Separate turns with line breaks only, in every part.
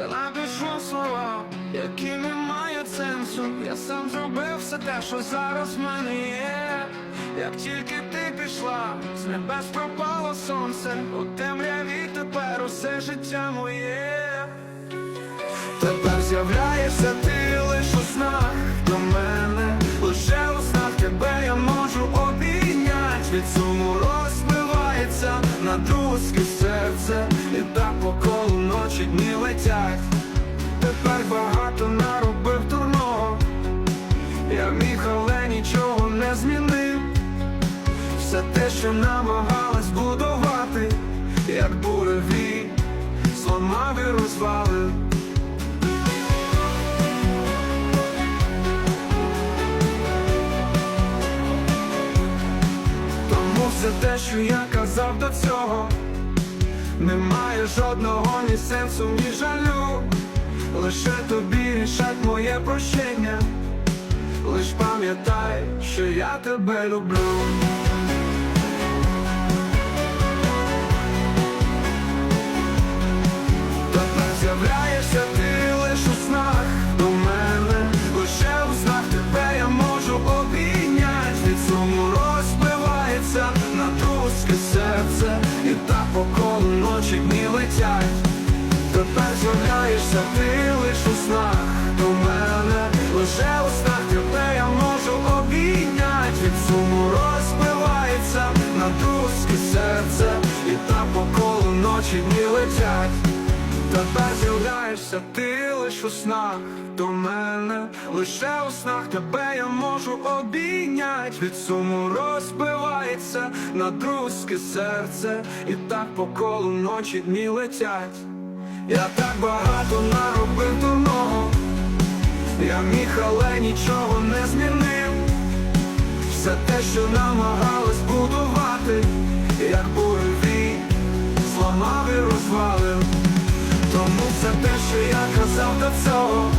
Я напишу слова, які не мають сенсу. Я сам зробив все те, що зараз в мене є. Як тільки ти пішла, з небес пропало сонце, у темряві тепер усе життя моє. Тепер з'являєшся ти лиш у снах до мене, лише у снах тебе я можу обійнять від суму розбивається на друзки серце, і так по колу ночі дні летять. Тепер багато наробив дурного, я міг, але нічого не змінив. Все те, що намагалась будувати, як буревій, зламав і розвалив. Все те, що я казав до цього, немає жодного ні сенсу, ні жалю. Лише тобі рішать моє прощення. Лиш пам'ятай, що я тебе люблю. Серце, і так по колу ночі дні летять. Тепер з'являєшся ти лиш у снах до мене, лише у снах тебе я можу обійнять від суму розбивається на друзьке серце, і так по колу ночі дні летять. Тепер з'являєшся ти лиш у снах. До мене, лише у снах. Тебе я можу обійнять від суму розбивається на друзки серце, і так по колу ночі дні летять. Я так багато наробив дурного, я міг, але нічого не змінив. Все те, що намагалась будувати, цього,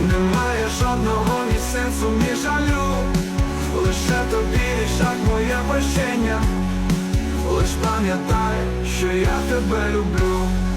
немає жодного ні сенсу, ні жалю. Лише тобі рішать моє прощення. Лиш пам'ятай, що я тебе люблю.